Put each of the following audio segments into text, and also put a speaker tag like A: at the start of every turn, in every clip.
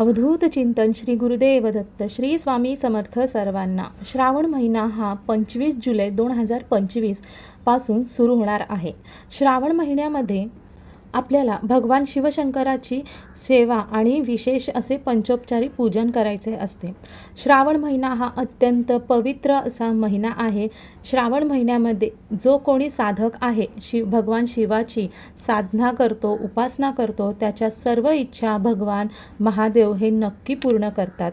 A: अवधूत चिंतन श्री गुरुदेव दत्त श्री स्वामी समर्थ सर्वांना. श्रावण महिना हा पंचवीस जुलै दोन हजार पंचवीसपासून सुरू होणार आहे. श्रावण महिन्यामध्ये आपल्याला भगवान शिवशंकराची सेवा आणि विशेष असे पंचोपचारी पूजन करायचे असते. श्रावण महिना हा अत्यंत पवित्र असा महिना आहे. श्रावण महिन्यामध्ये जो कोणी साधक आहे शिव भगवान शिवाची साधना करतो उपासना करतो त्याच्या सर्व इच्छा भगवान महादेव हे नक्की पूर्ण करतात.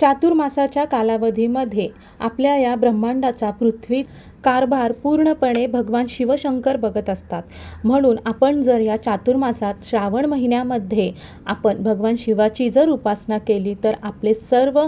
A: चातुर्मासाच्या कालावधीमध्ये आपल्या या ब्रह्मांडाचा पृथ्वी कारभार पूर्णपणे भगवान शिवशंकर बघत असतात. म्हणून आपण जर या चातुर्मासात श्रावण महिन्यामध्ये आपण भगवान शिवाची जर उपासना केली तर आपले सर्व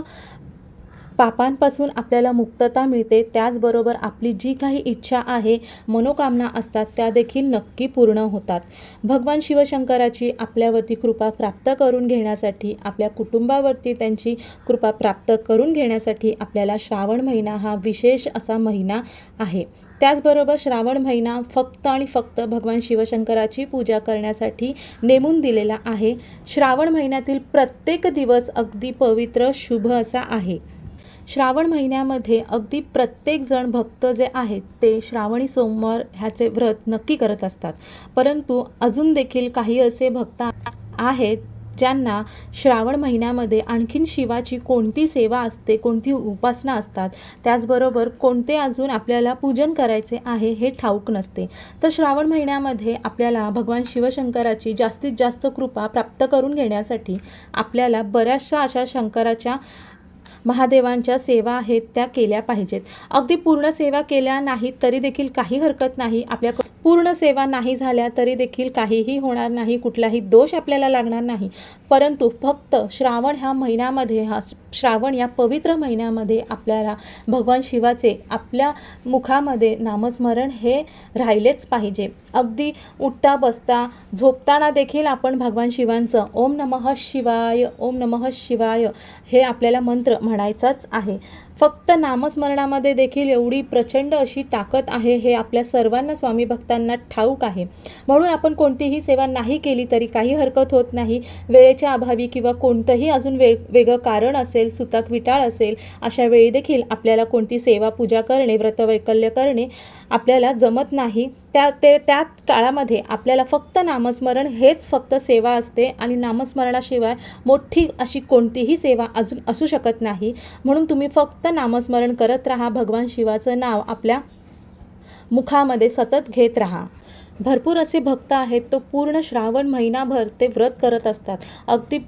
A: पापांपासून आपल्याला मुक्तता मिळते त्याचबरोबर आपली जी काही इच्छा आहे मनोकामना असतात त्या देखील नक्की पूर्ण होतात. भगवान शिवशंकराची आपल्यावरती कृपा प्राप्त करून घेण्यासाठी आपल्या कुटुंबावरती त्यांची कृपा प्राप्त करून घेण्यासाठी आपल्याला श्रावण महिना हा विशेष असा महिना आहे. त्याचबरोबर श्रावण महिना फक्त आणि फक्त भगवान शिवशंकराची पूजा करण्यासाठी नेमून दिलेला आहे. श्रावण महिन्यातील प्रत्येक दिवस अगदी पवित्र शुभ असा आहे. श्रावण महिन्यामध्ये अगदी प्रत्येकजण भक्त जे आहेत ते श्रावणी सोमवार ह्याचे व्रत नक्की करत असतात. परंतु अजून देखील काही असे भक्त आहेत ज्यांना श्रावण महिन्यामध्ये आणखीन शिवाची कोणती सेवा असते कोणती उपासना असतात त्याचबरोबर कोणते अजून आपल्याला पूजन करायचे आहे हे ठाऊक नसते. तर श्रावण महिन्यामध्ये आपल्याला भगवान शिवशंकराची जास्तीत जास्त कृपा प्राप्त करून घेण्यासाठी आपल्याला बऱ्याचशा अशा शंकराच्या महादेवांच्या सेवा आहेत त्या केल्या पाहिजेत. अगदी पूर्ण सेवा केल्या नाहीत तरी देखील काही हरकत नाही. आपल्या पूर्ण सेवा नाही झाल्या तरी देखील काहीही होणार नाही कुठलाही दोष आपल्याला लागणार नाही. परंतु फक्त श्रावण ह्या महिन्यामध्ये हा श्रावण या पवित्र महिन्यामध्ये आपल्याला भगवान शिवाचे आपल्या मुखामध्ये नामस्मरण हे राहिलेच पाहिजे. अगदी उठता बसता झोपताना देखील आपण भगवान शिवांचं ओम नमः शिवाय ओम नमः शिवाय हे आपल्याला मंत्र म्हणायचाच आहे. फक्त नामस्मरणामध्ये देखील एवढी प्रचंड अशी ताकद आहे हे आपल्या सर्वांना स्वामी भक्तांना ठाऊक आहे. म्हणून आपण कोणतीही सेवा नाही केली तरी काही हरकत होत नाही. वेळेच्या अभावी किंवा कोणतंही अजून वेग वेगळं कारण असेल सुतक विटाळ असेल अशा वेळी देखील आपल्याला कोणती सेवा पूजा करणे व्रतवैकल्य करणे आपल्याला जमत नाही. त्या ते त्या काळामध्ये आपल्याला फक्त नामस्मरण हेच फक्त सेवा असते आणि नामस्मरणाशिवाय मोठी अशी कोणतीही सेवा अजून असू शकत नाही. म्हणून तुम्ही फक्त नामस्मरण करत राहा भगवान शिवाचं नाव आपल्या मुखामध्ये सतत घेत राहा. भरपूर असे भक्त आहेत तो पूर्ण श्रावण महिनाभर ते व्रत करत असतात. अगदी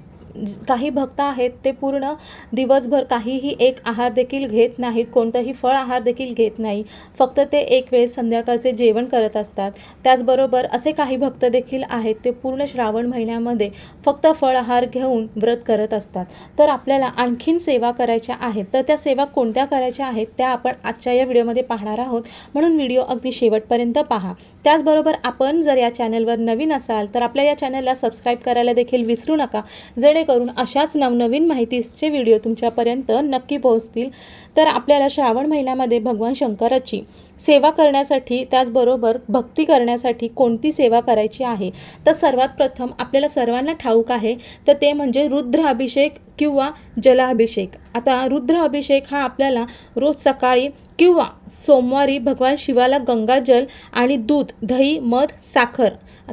A: काही भक्त आहेत ते पूर्ण दिवसभर काहीही एक आहार देखील घेत नाहीत कोणतंही फळ आहार देखील घेत नाही. फक्त ते एक वेळ संध्याकाळचे जेवण करत असतात. त्याचबरोबर असे काही भक्त देखील आहेत ते पूर्ण श्रावण महिन्यामध्ये फक्त फळ आहार घेऊन व्रत करत असतात. तर आपल्याला आणखीन सेवा करायच्या आहेत. तर त्या सेवा कोणत्या करायच्या आहेत त्या आपण आजच्या या व्हिडिओमध्ये पाहणार आहोत. म्हणून व्हिडिओ अगदी शेवटपर्यंत पहा. त्याचबरोबर आपण जर या चॅनलवर नवीन असाल तर आपल्या या चॅनलला सबस्क्राईब करायला देखील विसरू नका. जेणेकरून अशाच नवनवीन माहितीचे व्हिडिओ तुमच्यापर्यंत नक्की पोहोचतील. तर आपल्याला श्रावण महिन्यामध्ये भगवान शंकराची सेवा करण्यासाठी त्याचबरोबर भक्ती करण्यासाठी कोणती सेवा करायची आहे? तर सर्वात प्रथम आपल्याला सर्वांना ठाऊक आहे तर ते म्हणजे रुद्र अभिषेक किंवा जलाभिषेक. आता रुद्र अभिषेक हा आपल्याला रोज सकाळी किंवा सोमवारी भगवान शिवाला गंगाजल आणि दूध दही मध साखर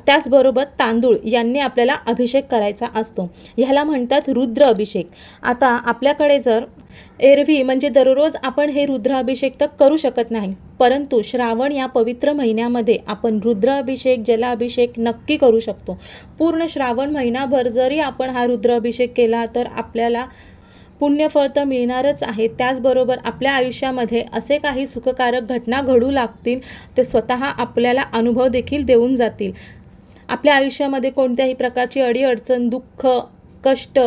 A: त्याचबरोबर तांदूळ यांनी आपल्याला अभिषेक करायचा असतो. ह्याला म्हणतात रुद्र अभिषेक आता आपल्याकडे जर एरवी म्हणजे दररोज आपण हे रुद्राभिषेक तर करू शकत नाही परंतु श्रावण या पवित्र महिन्यामध्ये आपण रुद्राभिषेक जलाभिषेक नक्की करू शकतो. पूर्ण श्रावण महिनाभर जरी आपण हा रुद्राभिषेक केला तर आपल्याला पुण्यफळ तर मिळणारच आहे त्याचबरोबर आपल्या आयुष्यामध्ये असे काही सुखकारक घटना घडू लागतील ते स्वतः आपल्याला अनुभव देखील देऊन जातील. आपल्या आयुष्यामध्ये कोणत्याही प्रकारची अडीअडचण दुःख कष्ट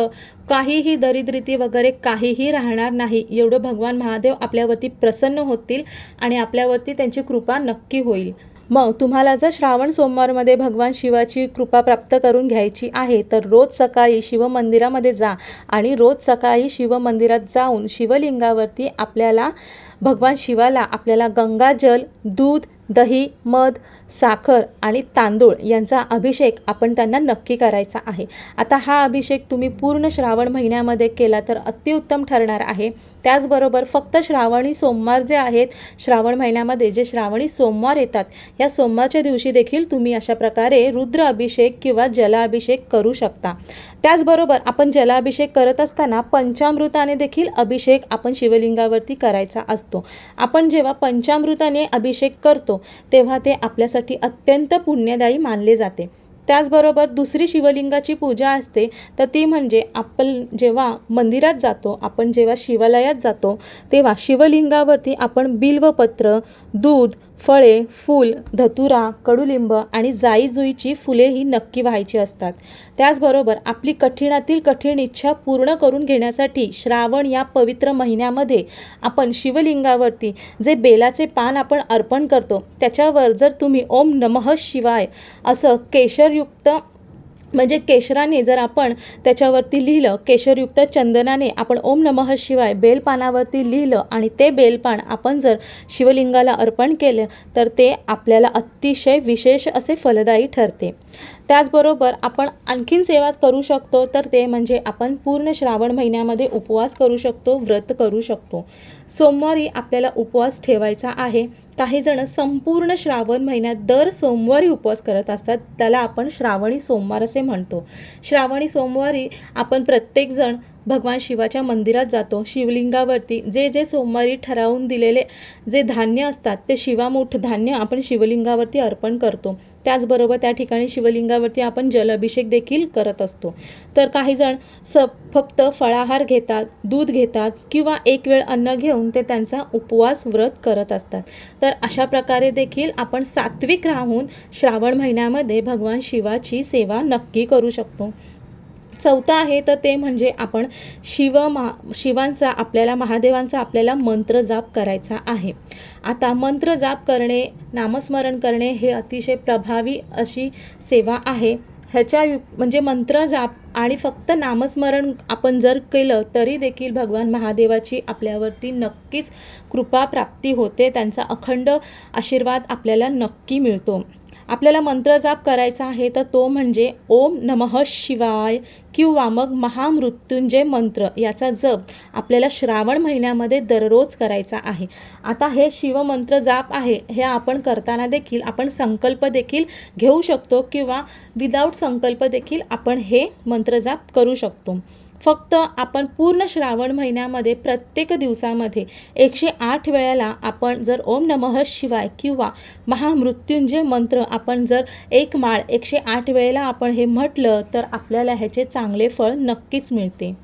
A: काहीही दरिद्रिती वगैरे काहीही राहणार नाही. एवढं भगवान महादेव आपल्यावरती प्रसन्न होतील आणि आपल्यावरती त्यांची कृपा नक्की होईल. मग तुम्हाला जर श्रावण सोमवारमध्ये भगवान शिवाची कृपा प्राप्त करून घ्यायची आहे तर रोज सकाळी शिवमंदिरामध्ये जा आणि रोज सकाळी शिवमंदिरात जाऊन शिवलिंगावरती आपल्याला भगवान शिवाला आपल्याला गंगाजल दूध दही मध साखर आणि तांदूळ यांचा अभिषेक आपण त्यांना नक्की करायचा आहे. आता हा अभिषेक तुम्ही पूर्ण श्रावण महिन्यामध्ये केला तर अतिउत्तम ठरणार आहे. त्याचबरोबर फक्त श्रावणी सोमवार जे आहेत श्रावण महिन्यामध्ये जे श्रावणी सोमवार येतात या सोमवारच्या दिवशी देखील तुम्ही अशा प्रकारे रुद्र अभिषेक किंवा जलाभिषेक करू शकता. त्याचबरोबर आपण जलाभिषेक करत असताना पंचामृताने देखील अभिषेक आपण शिवलिंगावरती करायचा असतो. आपण जेव्हा पंचामृताने अभिषेक करतो तेव्हा ते आपल्यासाठी अत्यंत पुण्यदायी मानले जाते. त्याचबरोबर दुसरी शिवलिंगाची पूजा असते तर ती म्हणजे आपण जेव्हा मंदिरात जातो आपण जेव्हा शिवालयात जातो तेव्हा शिवलिंगावरती आपण बिल्वपत्र दूध फळे फूल धतुरा कडुलिंब आणि जाई जुईची फुले ही नक्की व्हायची असतात. त्याचबरोबर आपली कठीणातील कठीण इच्छा पूर्ण करून घेण्यासाठी श्रावण या पवित्र महिन्यामध्ये आपण शिवलिंगावरती जे बेलाचे पान आपण अर्पण करतो त्याच्यावर जर तुम्ही ओम नमः शिवाय असं केशरयुक्त म्हणजे केशराने जर आपण त्याच्यावरती लिहिलं केशरयुक्त चंदनाने आपण ओम नमः शिवाय बेलपानावरती लिहिलं आणि ते बेलपान आपण जर शिवलिंगाला अर्पण केलं तर ते आपल्याला अतिशय विशेष असे फलदायी ठरते. त्याचबरोबर आपण आणखीन सेवा करू शकतो तर ते म्हणजे आपण पूर्ण श्रावण महिन्यामध्ये उपवास करू शकतो व्रत करू शकतो. सोमवारी आपल्याला उपवास ठेवायचा आहे. काही जण संपूर्ण श्रावण महिन्यात दर सोमवारी उपवास करत असतात. त्याला आपण श्रावणी सोमवार असे म्हणतो. श्रावणी सोमवारी आपण प्रत्येकजण भगवान शिवाच्या मंदिरात जातो. शिवलिंगावरती जे जे सोमवारी ठरवून दिलेले जे धान्य असतात ते शिवामूठ धान्य आपण शिवलिंगावरती अर्पण करतो. त्याचबरोबर त्या ठिकाणी शिवलिंगावरती आपण जलाभिषेक देखील करत असतो. तर काही जण स फक्त फळाहार घेतात दूध घेतात किंवा एक वेळ अन्न घेऊन ते त्यांचा उपवास व्रत करत असतात. तर अशा प्रकारे देखील आपण सात्विक राहून श्रावण महिन्यामध्ये भगवान शिवाची सेवा नक्की करू शकतो. चौथं आहे तर ते म्हणजे आपण शिव मा शिवांचा आपल्याला महादेवांचा आपल्याला मंत्र जाप करायचा आहे. आता मंत्र जाप करणे नामस्मरण करणे हे अतिशय प्रभावी अशी सेवा आहे. ह्याच्या म्हणजे मंत्र जाप आणि फक्त नामस्मरण आपण जर केलं तरी देखील भगवान महादेवाची आपल्यावरती नक्कीच कृपा प्राप्ती होते. त्यांचा अखंड आशीर्वाद आपल्याला नक्की मिळतो. आपल्याला मंत्र जाप करायचा आहे तर तो म्हणजे ओम नमः शिवाय किंवा मग महामृत्युंजय मंत्र याचा जप आपल्याला श्रावण महिन्यामध्ये दररोज करायचा आहे. आता हे शिवमंत्र जाप आहे हे आपण करताना देखील आपण संकल्प देखील घेऊ शकतो किंवा विदाऊट संकल्प देखील आपण हे मंत्र जाप करू शकतो. फक्त आपण पूर्ण श्रावण महिन्यामध्ये प्रत्येक दिवसामध्ये एकशे आठ वेळेला आपण जर ओम नमः शिवाय किंवा महामृत्युंजय मंत्र आपण जर एक माळ एकशे आठ वेळेला आपण हे म्हटलं तर आपल्याला ह्याचे चांगले फळ नक्कीच मिळते.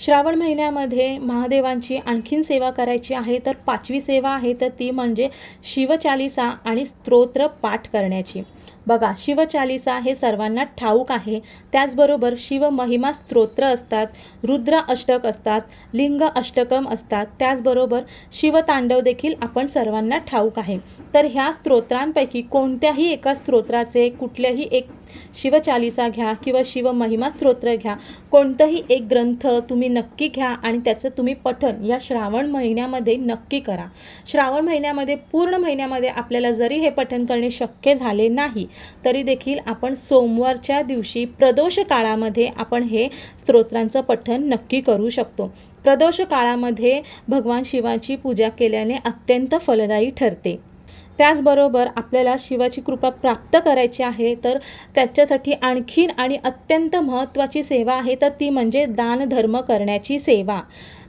A: श्रावण महिन्यामध्ये महादेवांची आणखीन सेवा करायची आहे तर पाचवी सेवा आहे तर ती म्हणजे शिवचालिसा आणि स्तोत्र पाठ करण्याची. बघा शिवचालिसा हे सर्वांना ठाऊक आहे. त्याचबरोबर शिव महिमा स्तोत्र असतात रुद्र अष्टक असतात लिंग अष्टकम असतात. त्याचबरोबर शिवतांडव देखील आपण सर्वांना ठाऊक आहे. तर ह्या स्तोत्रांपैकी कोणत्याही एका स्तोत्राचे कुठल्याही एक शिवचालिसा घ्या किंवा शिव महिमा स्तोत्र घ्या. कोणतंही एक ग्रंथ तुम्ही नक्की घ्या आणि त्याचं तुम्ही पठन या श्रावण महिन्यामध्ये नक्की करा. श्रावण महिन्यामध्ये पूर्ण महिन्यामध्ये आपल्याला जरी हे पठन करणे शक्य झाले नाही तरी देखील आपण सोमवारच्या दिवशी प्रदोष काळामध्ये आपण हे स्तोत्रांचं पठन नक्की करू शकतो. प्रदोष काळामध्ये भगवान शिवाची पूजा केल्याने अत्यंत फलदायी ठरते. त्याचबरोबर आपल्याला शिवाची कृपा प्राप्त करायची आहे तर त्याच्यासाठी आणखीन आणि अत्यंत महत्त्वाची सेवा आहे तर ती म्हणजे दानधर्म करण्याची सेवा.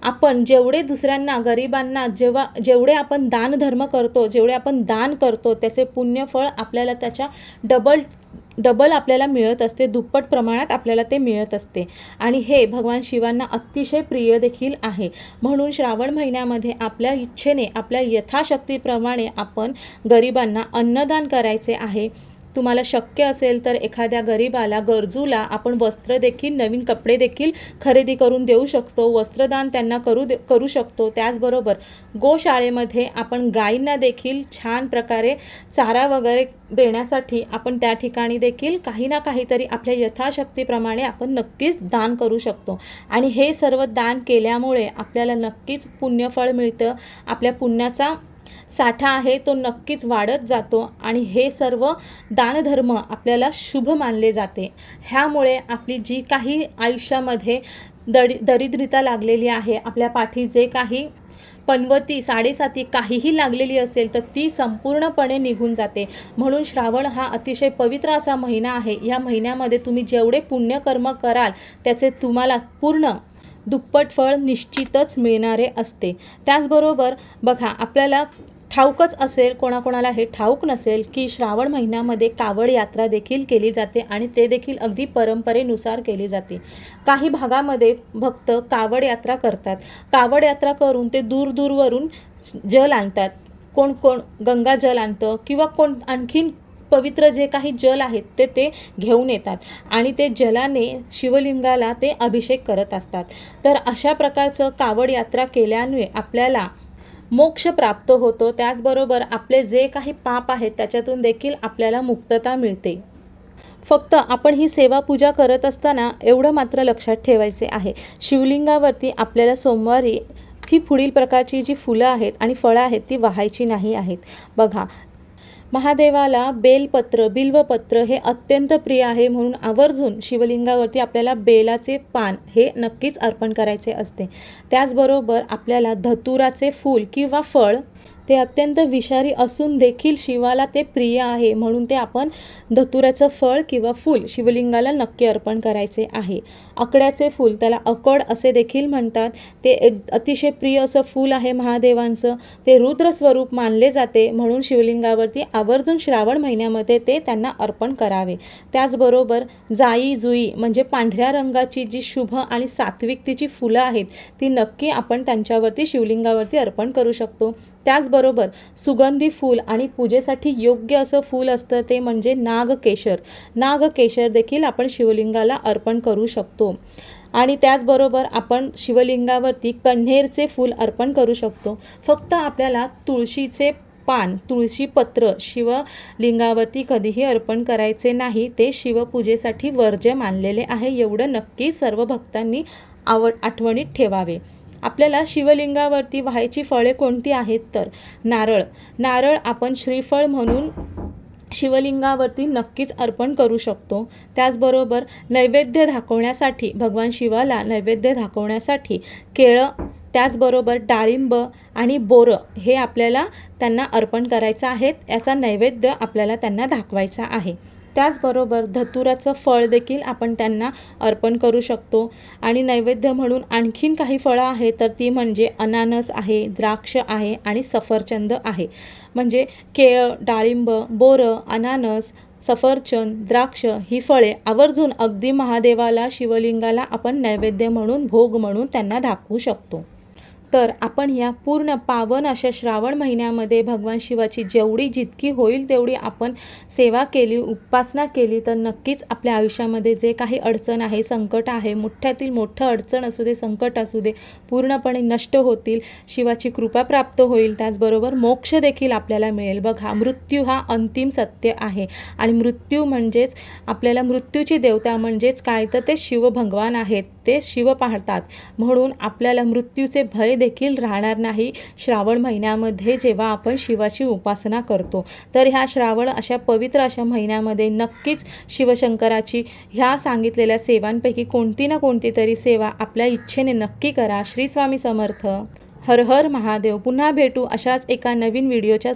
A: आपण जेवढे दुसऱ्यांना गरिबांना जेव्हा जेवढे आपण दानधर्म करतो जेवढे आपण दान करतो त्याचे पुण्यफळ आपल्याला त्याच्या डबल डबल आपल्याला मिळत असते दुप्पट प्रमाणात आपल्याला ते मिळत असते. आणि हे भगवान शिवांना अतिशय प्रिय देखील आहे. म्हणून श्रावण महिन्यामध्ये आपल्या इच्छेने आपल्या यथाशक्तीप्रमाणे आपण गरिबांना अन्नदान करायचे आहे. तुम्हाला शक्य असेल तर एखाद्या गरीबाला गरजूला आपण वस्त्र देखील नवीन कपडे देखील खरेदी करून देऊ शकतो. वस्त्रदान त्यांना करू दे करू शकतो. त्याचबरोबर गोशाळेमध्ये आपण गायींना देखील छान प्रकारे चारा वगैरे देण्यासाठी आपण त्या ठिकाणी देखील काही ना काहीतरी आपल्या यथाशक्तीप्रमाणे आपण नक्कीच दान करू शकतो. आणि हे सर्व दान केल्यामुळे आपल्याला नक्कीच पुण्यफळ मिळतं. आपल्या पुण्याचा साठा आहे तो नक्कीच वाढत जातो आणि हे सर्व दानधर्म आपल्याला शुभ मानले जाते. ह्यामुळे आपली जी काही आयुष्यामध्ये दडी दरिद्रता लागलेली आहे आपल्या पाठी जे काही पनवती साडेसाती काहीही लागलेली असेल तर ती संपूर्णपणे निघून जाते. म्हणून श्रावण हा अतिशय पवित्र असा महिना आहे. या महिन्यामध्ये तुम्ही जेवढे पुण्यकर्म कराल त्याचे तुम्हाला पूर्ण दुप्पट फळ निश्चितच मिळणारे असते. त्याचबरोबर बघा आपल्याला ठाऊकच असेल कोणाकोणाला हे ठाऊक नसेल की श्रावण महिन्यामध्ये कावड यात्रा देखील केली जाते आणि ते देखील अगदी परंपरेनुसार केली जाते. काही भागामध्ये भक्त कावड यात्रा करतात. कावड यात्रा करून ते दूर दूरवरून जल आणतात. कोण कोण गंगा जल आणतं किंवा कोण आणखीन पवित्र जे काही जल आहेत ते ते घेऊन येतात. आणि ते जलाने शिवलिंगाला ते अभिषेक करत असतात. तर अशा प्रकारचं कावड यात्रा केल्याने आपल्याला मोक्ष प्राप्त होतो. त्याचबरोबर आपले जे काही पाप आहेत त्याच्यातून देखील आपल्याला मुक्तता मिळते. फक्त आपण ही सेवा पूजा करत असताना एवढं मात्र लक्षात ठेवायचे आहे. शिवलिंगावरती आपल्याला सोमवारी ही पुढील प्रकारची जी फुलं आहेत आणि फळं आहेत ती वाहायची नाही आहेत. बघा महादेवाला बेलपत्र बिल्वपत्र हे अत्यंत प्रिय आहे म्हणून आवर्जून शिवलिंगावरती आपल्याला बेलाचे पान हे नक्कीच अर्पण करायचे असते. त्याचबरोबर आपल्याला धतुराचे फूल किंवा फळ ते अत्यंत विषारी असून देखील शिवाला ते प्रिय आहे म्हणून ते आपण धतुऱ्याचं फळ किंवा फूल शिवलिंगाला नक्की अर्पण करायचे आहे. आकड्याचे फूल त्याला अकड असे देखील म्हणतात. ते एक अतिशय प्रिय असं फूल आहे महादेवांचं. ते रुद्र स्वरूप मानले जाते म्हणून शिवलिंगावरती आवर्जून श्रावण महिन्यामध्ये ते त्यांना अर्पण करावे. त्याचबरोबर जाई जुई म्हणजे पांढऱ्या रंगाची जी शुभ आणि सात्विक तिची फुलं आहेत ती नक्की आपण त्यांच्यावरती शिवलिंगावरती अर्पण करू शकतो. त्याचबरोबर सुगंधी फूल आणि पूजेसाठी योग्य असं फूल असतं ते म्हणजे नागकेशर. नागकेशर देखील आपण शिवलिंगाला अर्पण करू शकतो. आणि त्याचबरोबर आपण शिवलिंगावरती कण्हेरचे फूल अर्पण करू शकतो. फक्त आपल्याला तुळशीचे पान तुळशी पत्र शिवलिंगावरती कधीही अर्पण करायचे नाही ते शिवपूजेसाठी वर्ज्य मानलेले आहे. एवढं नक्की सर्व भक्तांनी आवड आठवणीत ठेवावे. आपल्याला शिवलिंगावरती व्हायची फळे कोणती आहेत तर? नारळ. नारळ आपण श्रीफळ म्हणून शिवलिंगावरती नक्कीच अर्पण करू शकतो. त्याचबरोबर नैवेद्य दाखवण्यासाठी भगवान शिवाला नैवेद्य दाखवण्यासाठी केळं त्याचबरोबर डाळिंब आणि बोरं हे आपल्याला त्यांना अर्पण करायचं आहेत. याचा नैवेद्य आपल्याला त्यांना दाखवायचा आहे. त्याचबरोबर धतुराचं फळ देखील आपण त्यांना अर्पण करू शकतो. आणि नैवेद्य म्हणून आणखीन काही फळं आहेत तर ती म्हणजे अनानस आहे द्राक्ष आहे आणि सफरचंद आहे. म्हणजे केळं डाळिंब बोरं अनानस सफरचंद द्राक्ष ही फळे आवर्जून अगदी महादेवाला शिवलिंगाला आपण नैवेद्य म्हणून भोग म्हणून त्यांना दाखवू शकतो. तर आपण या पूर्ण पावन अशा श्रावण महिन्यामध्ये भगवान शिवाची जेवढी जितकी होईल तेवढी आपण सेवा केली उपासना केली तर नक्कीच आपल्या आयुष्यामध्ये जे काही अडचण आहे संकट आहे मोठ्यातील मोठं अडचण असू दे संकट असू दे पूर्णपणे नष्ट होतील शिवाची कृपा प्राप्त होईल त्याचबरोबर मोक्ष देखील आपल्याला मिळेल. बघा मृत्यू हा अंतिम सत्य आहे. आणि मृत्यू म्हणजेच आपल्याला मृत्यूची देवता म्हणजेच काय? तर ते शिव भगवान आहेत ते शिव पाहतात म्हणून आपल्याला मृत्यूचे भय देखील राहणार नाही. श्रावण महिन्यामध्ये जेव्हा आपण शिवाची उपासना करतो तर ह्या श्रावण अशा पवित्र अशा महिन्यामध्ये नक्कीच शिवशंकराची ह्या सांगितलेल्या सेवांपैकी कोणती ना कोणती तरी सेवा आपल्या इच्छेने नक्की करा. श्री स्वामी समर्थ. हर हर महादेव. पुन्हा भेटू अशाच एका नवीन व्हिडिओच्या